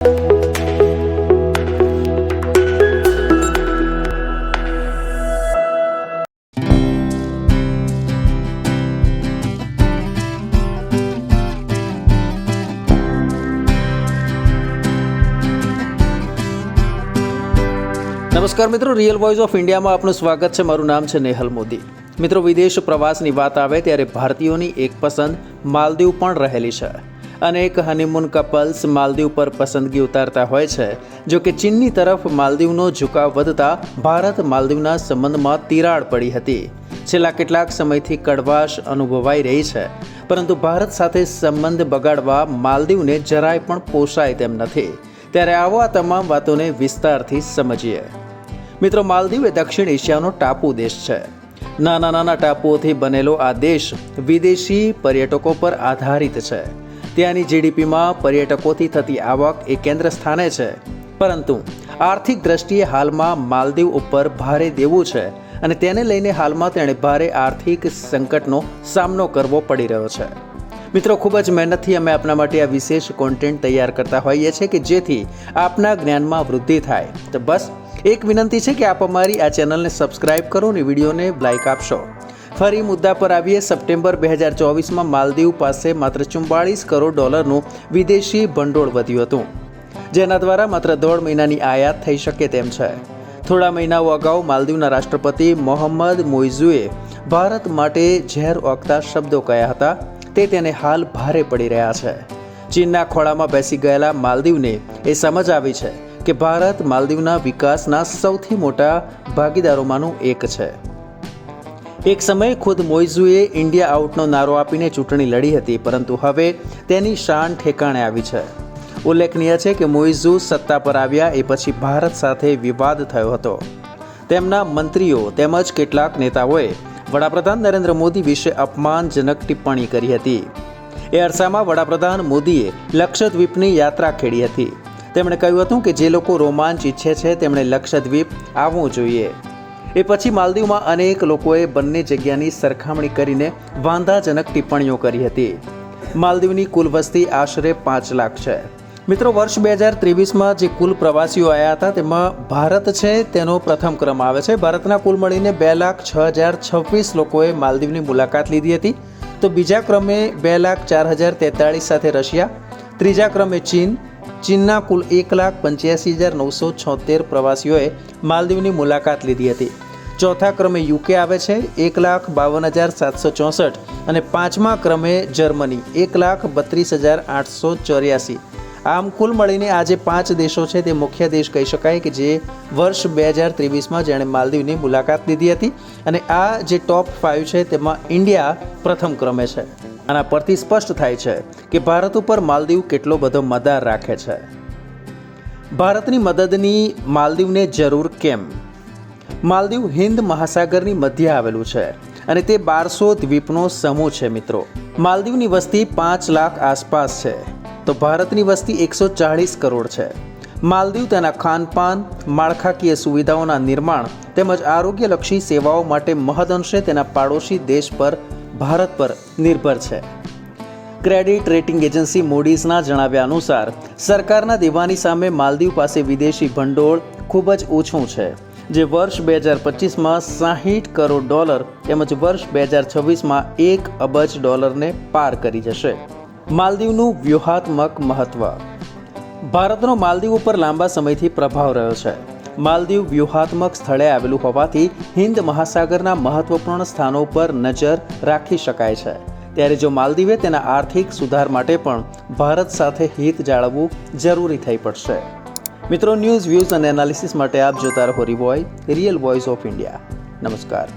નમસ્કાર મિત્રો real voice of ઇન્ડિયામાં આપનું સ્વાગત છે. મારું નામ છે નેહલ મોદી. મિત્રો, વિદેશ પ્રવાસની વાત આવે ત્યારે ભારતીયોની એક પસંદ માલદીવ પણ રહેલી છે. અનેક હનીમૂન કપલ્સ માલદીવ પર પસંદગી ઉતારતા હોય છે. જો કે ચીનની તરફ માલદીવનો ઝુકાવ વધતા ભારત માલદીવના સંબંધમાં તિરાડ પડી હતી. છેલ્લા કેટલાક સમયથી કડવાશ અનુભવાઈ રહી છે. પરંતુ ભારત સાથે સંબંધ બગાડવા માલદીવને જરાય પણ પોસાય તેમ નથી. ત્યારે આવો આ તમામ વાતોને વિસ્તારથી સમજીએ. મિત્રો, માલદીવ એ દક્ષિણ એશિયાનો ટાપુ દેશ છે. નાના નાના ટાપુઓથી બનેલો આ દેશ વિદેશી પર્યટકો પર આધારિત છે. ત્યાંની જીડીપીમાં પર્યટકોથી થતી આવક એ કેન્દ્ર સ્થાને છે. પરંતુ આર્થિક દ્રષ્ટિએ હાલમાં માલદીવ ઉપર ભારે દેવું છે અને તેને લઈને હાલમાં તેણે ભારે આર્થિક સંકટનો સામનો કરવો પડી રહ્યો છે. મિત્રો, ખૂબ જ મહેનતથી અમે આપના માટે આ વિશેષ કોન્ટેન્ટ તૈયાર કરતા હોઈએ છીએ કે જેથી આપના જ્ઞાનમાં વૃદ્ધિ થાય. તો બસ, એક વિનંતી છે કે આપ અમારી આ ચેનલને સબસ્ક્રાઇબ કરો અને વિડીયોને લાઇક આપશો. ફરી મુદ્દા પર આવીએ. સપ્ટેમ્બર બે હજાર ચોવીસમાં માલદીવ પાસે માત્ર ચુમ્બાળીસ કરોડ ડોલરનું વિદેશી ભંડોળ વધ્યું હતું. જેના દ્વારા માત્ર દોઢ મહિનાની આયાત થઈ શકે તેમ છે. થોડા મહિનાઓ અગાઉ માલદીવના રાષ્ટ્રપતિ મોહમ્મદ મોઇઝુએ ભારત માટે ઝેર ઓકતા શબ્દો કહ્યા હતા. તે તેને હાલ ભારે પડી રહ્યા છે. ચીનના ખોળામાં બેસી ગયેલા માલદીવને એ સમજ આવી છે કે ભારત માલદીવના વિકાસના સૌથી મોટા ભાગીદારોમાંનું એક છે. એક સમયે ખુદ મોઇઝુએ ઇન્ડિયા આઉટનો નારો આપીને ચૂંટણી લડી હતી, પરંતુ હવે તેની શાન ઠેકાણે આવી છે. ઉલ્લેખનીય છે કે મોઇઝુ સત્તા પર આવ્યા એ પછી ભારત સાથે વિવાદ થયો હતો. તેમના મંત્રીઓ તેમજ કેટલાક નેતાઓએ વડાપ્રધાન નરેન્દ્ર મોદી વિશે અપમાનજનક ટિપ્પણી કરી હતી. એ અરસામાં વડાપ્રધાન મોદીએ લક્ષદ્વીપની યાત્રા ખેડી હતી. તેમણે કહ્યું હતું કે જે લોકો રોમાંચ ઈચ્છે છે, તેમણે લક્ષદ્વીપ આવવું જોઈએ. એ પછી માલદીવમાં અનેક લોકોએ બંને જગ્યાની સરખામણી કરીને વાંધાજનક ટિપ્પણીઓ કરી હતી. માલદીવની કુલ વસ્તી આશરે પાંચ લાખ છે. મિત્રો, વર્ષ બે હજાર ત્રેવીસમાં જે કુલ પ્રવાસીઓ આવ્યા હતા, તેમાં ભારત છે તેનો પ્રથમ ક્રમ આવે છે. ભારતના કુલ મળીને બે લાખ છ હજાર છવ્વીસ લોકોએ માલદીવની મુલાકાત લીધી હતી. તો બીજા ક્રમે બે લાખ ચાર હજાર તેતાળીસ સાથે રશિયા, ત્રીજા ક્રમે ચીન ચીનના કુલ એક લાખ પંચ્યાસી હજાર નવસો છોતેર પ્રવાસીઓએ માલદીવની મુલાકાત લીધી હતી. ચોથા ક્રમે યુકે આવે છે, એક લાખ બાવન હજાર સાતસો ચોસઠ અને પાંચમા ક્રમે જર્મની, એક લાખ બત્રીસ હજાર આઠસો ચોર્યાસી. આમ કુલ મળીને આ જે પાંચ દેશો છે તે મુખ્ય દેશ કહી શકાય કે જે વર્ષ બે હજાર ત્રેવીસમાં જેણે માલદીવની મુલાકાત લીધી હતી અને આ જે ટોપ ફાઇવ છે તેમાં ઇન્ડિયા પ્રથમ ક્રમે છે. આના પરથી સ્પષ્ટ થાય છે કે ભારત ઉપર માલદીવ કેટલો બધો મદાર રાખે છે. ભારતની મદદની માલદીવને જરૂર કેમ? માલદીવ હિન્દ મહાસાગરની મધ્ય આવેલું છે અને તે બારસો દ્વીપનો સમૂહ છે મિત્રો. માલદીવની વસ્તી પાંચ લાખ આસપાસ છે. તો ભારતની વસ્તી એકસો ચાળીસ કરોડ છે. માલદીવ તેના ખાનપાન, માળખાકીય સુવિધાઓના નિર્માણ તેમજ આરોગ્યલક્ષી સેવાઓ માટે મહદઅંશે તેના પાડોશી દેશ પર ભારત પર નિર્ભર છે. ક્રેડિટ રેટિંગ એજન્સી મૂડીઝના જણાવ્યા અનુસાર, સરકારના દેવાની સામે માલદીવ પાસે વિદેશી ભંડોળ ખૂબ જ ઓછું છે, જે વર્ષ બે હજાર પચીસમાં સાહીઠ કરોડ ડોલર તેમજ વર્ષ બે હજાર છવ્વીસમાં એક અબજ ડોલરને પાર કરી જશે. માલદીવનું વ્યૂહાત્મક મહત્વ. ભારતનો માલદીવ ઉપર લાંબા સમયથી પ્રભાવ રહ્યો છે. માલદીવ વ્યૂહાત્મક સ્થળે આવેલું હોવાથી હિન્દ મહાસાગરના મહત્વપૂર્ણ સ્થાનો પર નજર રાખી શકાય છે. ત્યારે જો માલદીવે તેના આર્થિક સુધાર માટે પણ ભારત સાથે હિત જાળવવું જરૂરી થઈ પડશે. મિત્રો, ન્યૂઝ, વ્યૂઝ અને એનાલિસિસ માટે આપ જોતા રહો રિવોય, રિયલ વોઇસ ઓફ ઇન્ડિયા. નમસ્કાર.